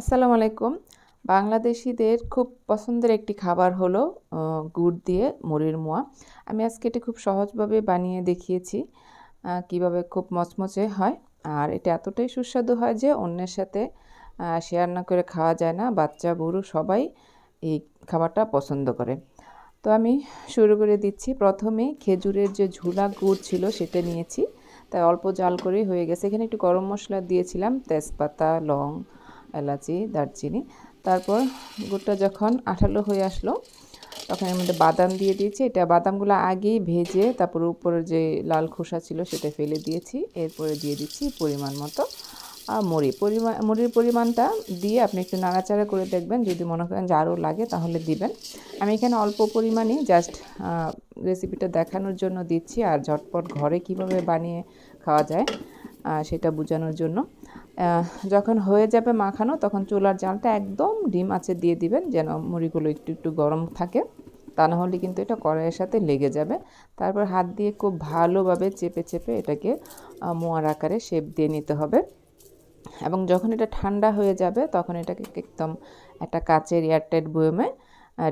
আসসালামু আলাইকুম। বাংলাদেশিদের খুব পছন্দের একটি খাবার হলো গুড় দিয়ে মুড়ির মোয়া। আমি আজকে এটি খুব সহজভাবে বানিয়ে দেখিয়েছি কীভাবে খুব মচমচে হয়। আর এটা এতটাই সুস্বাদু হয় যে অন্যের সাথে শেয়ার না করে খাওয়া যায় না। বাচ্চা, বুড়ো সবাই এই খাবারটা পছন্দ করে। তো আমি শুরু করে দিচ্ছি। প্রথমে খেজুরের যে ঝুলা গুড় ছিল সেটা নিয়েছি। তাই অল্প জাল করেই হয়ে গেছে। এখানে একটু গরম মশলা দিয়েছিলাম। তেজপাতা, লং এলাচি, দারচিনি। তারপর গুড়টা যখন আঠালো হয়ে আসলো, তখন এর মধ্যে বাদাম দিয়ে দিয়েছি। এটা বাদামগুলো আগেই ভেজে, তারপর উপরে যে লাল খোসা ছিল সেটা ফেলে দিয়েছি। এরপরে দিয়ে দিচ্ছি পরিমাণ মতো আর মুড়ি। পরিমাণ মুড়ির পরিমাণটা দিয়ে আপনি একটু নাড়াচাড়া করে দেখবেন। যদি মনে করেন যে আরও লাগে তাহলে দিবেন। আমি এখানে অল্প পরিমাণই জাস্ট রেসিপিটা দেখানোর জন্য দিচ্ছি। আর ঝটপট ঘরে কীভাবে বানিয়ে খাওয়া যায় সেটা বোঝানোর জন্য। যখন হয়ে যাবে মাখানো, তখন চুলার জালটা একদম ডিম আছে দিয়ে দিবেন, যেন মুড়িগুলো একটু একটু গরম থাকে। তা না হলে কিন্তু এটা কড়াইয়ের সাথে লেগে যাবে। তারপর হাত দিয়ে খুব ভালোভাবে চেপে চেপে এটাকে মোয়ার আকারে শেপ দিয়ে নিতে হবে। এবং যখন এটা ঠান্ডা হয়ে যাবে, তখন এটাকে একদম একটা কাচের এয়ারটাইট বয়মে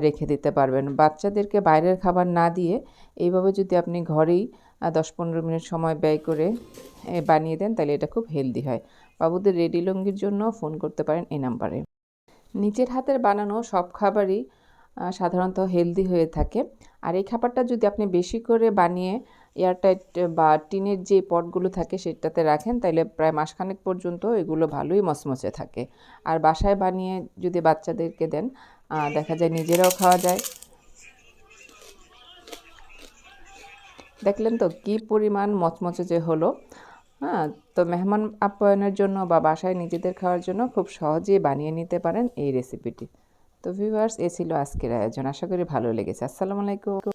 রেখে দিতে পারবেন। বাচ্চাদেরকে বাইরের খাবার না দিয়ে এইভাবে যদি আপনি ঘরেই দশ পনেরো মিনিট সময় ব্যয় করে বানিয়ে দেন, তাহলে এটা খুব হেলদি হয়। বাবুদের রেডি লঙ্গির জন্য ফোন করতে পারেন এই নাম্বারে। নিচের হাতের বানানো সব খাবারই সাধারণত হেলদি হয়ে থাকে। আর এই খাবারটা যদি আপনি বেশি করে বানিয়ে এয়ারটাইট বা টিনের যে পটগুলো থাকে সেটাতে রাখেন তাহলে প্রায় মাসখানেক পর্যন্ত এগুলো ভালোই মচমচে থাকে। আর বাসায় বানিয়ে যদি বাচ্চাদেরকে দেন দেখা যায় নিজেরাও খাওয়া যায়। দেখলেন তো কি পরিমাণ মচমচে যে হলো। হ্যাঁ তো মেহমান আপ্যায়নের জন্য বা বাসায় নিজেদের খাওয়ার জন্য খুব সহজেই বানিয়ে নিতে পারেন এই রেসিপিটি। তো ভিউয়ার্স, এ ছিল আজকের আয়োজন। আশা করি ভালো লেগেছে। আসসালামু আলাইকুম।